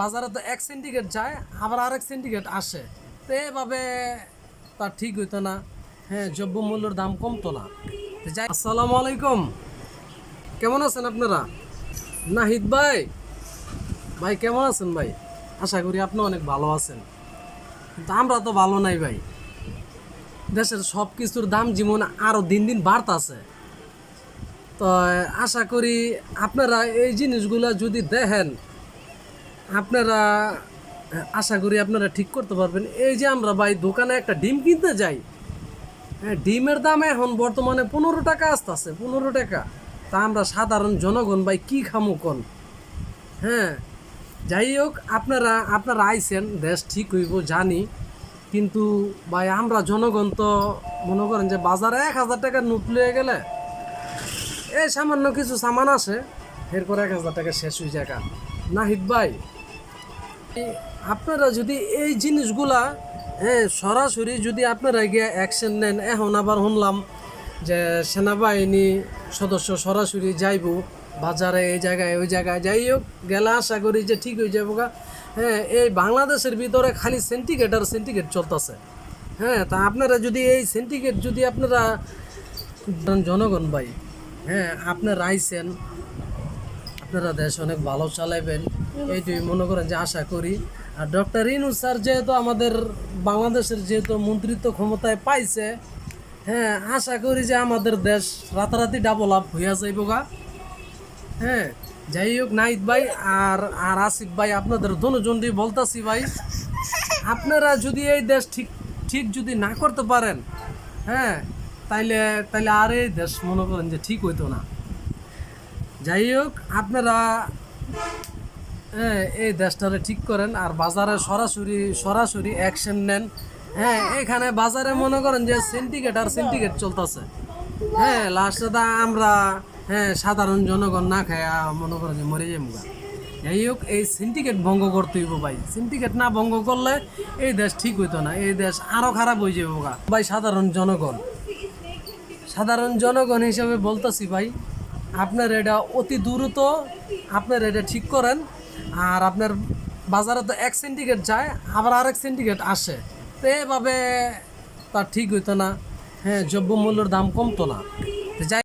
বাজারে তো এক সিন্ডিকেট যায়, আবার আরেক সিন্ডিকেট আসে। তো এভাবে তার ঠিক হইতো না। হ্যাঁ দ্রব্যমূল্যের দাম কমতো না। তো যাই, আসসালামু আলাইকুম। কেমন আছেন আপনারা? নাহিদ ভাই? ভাই, কেমন আছেন ভাই? আশা করি আপনি অনেক ভালো আছেন। কিন্তু আমরা তো ভালো নাই ভাই। দেশের সব কিছুর দাম যেমন আরও দিন দিন বাড়তাছে তো আশা করি আপনারা এই জিনিসগুলো যদি দেখেন আপনারা, আশা করি আপনারা ঠিক করতে পারবেন। এই যে আমরা ভাই দোকানে একটা ডিম কিনতে যাই হ্যাঁ ডিমের দাম এখন বর্তমানে পনেরো টাকা আসতেছে, পনেরো টাকা। তা আমরা সাধারণ জনগণ ভাই কি খামু কোন? হ্যাঁ যাই হোক, আপনারা আপনারা আইছেন, দেশ ঠিক হইব, জানি। কিন্তু ভাই আমরা জনগণ তো মনে করেন যে বাজারে এক হাজার টাকার নোট লয়ে গেলে এই সামান্য কিছু সামান আসে এরপর এক হাজার টাকা শেষ হয়ে যায় নাহিদ ভাই আপনারা যদি এই জিনিসগুলা হ্যাঁ সরাসরি যদি আপনারা গিয়ে অ্যাকশন নেন, এখন আবার শুনলাম যে সেনাবাহিনী সদস্য সরাসরি যাইব, বাজারে এই জায়গায়, ওই জায়গায়, যাই হোক, গেলে আশা করি যে ঠিক হয়ে যাব গা। হ্যাঁ এই বাংলাদেশের ভিতরে খালি সেন্টিকেট আর সেন্টিকেট চলতেছে হ্যাঁ তা আপনারা যদি এই সেন্টিকেট যদি আপনারা, জনগণ ভাই হ্যাঁ আপনারা আইসেন আপনারা দেশ অনেক ভালো চালাইবেন এইটুই মনে করেন যে আশা করি। আর ডক্টর ইনু স্যার যেহেতু আমাদের বাংলাদেশের যেহেতু মন্ত্রিত্ব ক্ষমতায় পাইছে হ্যাঁ আশা করি যে আমাদের দেশ রাতারাতি ডাবল আপ হইয়া যাইব গা। হ্যাঁ যাই হোক নাইদ ভাই আর আর আসিফ ভাই, আপনাদের দুজনটি বলতাছি ভাই, আপনারা যদি এই দেশ ঠিক ঠিক যদি না করতে পারেন হ্যাঁ তাইলে তাইলে আর এই দেশ মনে করেন যে ঠিক হইতো না। যাই হোক আপনারা হ্যাঁ, এই দেশটারে ঠিক করেন আর বাজারে সরাসরি সরাসরি অ্যাকশন নেন। হ্যাঁ এখানে বাজারে মনে করেন যে সিন্ডিকেট আর সিন্ডিকেট চলতেছে। হ্যাঁ লাস্টে তা আমরা হ্যাঁ সাধারণ জনগণ না খায় মনে করেন যে মরে যাই যাই হোক এই সিন্ডিকেট ভঙ্গ করতে হইব ভাই। সিন্ডিকেট না ভঙ্গ করলে এই দেশ ঠিক হইতো না এই দেশ আরও খারাপ হয়ে যাব ভাই সাধারণ জনগণ। সাধারণ জনগণ হিসেবে বলতেছি ভাই আপনার এটা অতি দ্রুত আপনার এটা ঠিক করেন। আর আপনার বাজারে তো এক সিন্ডিকেট যায়, আবার আরেক সিন্ডিকেট আসে। তো এভাবে তা ঠিক হইতো না। হ্যাঁ দ্রব্যমূল্যের দাম কমতো না। যাই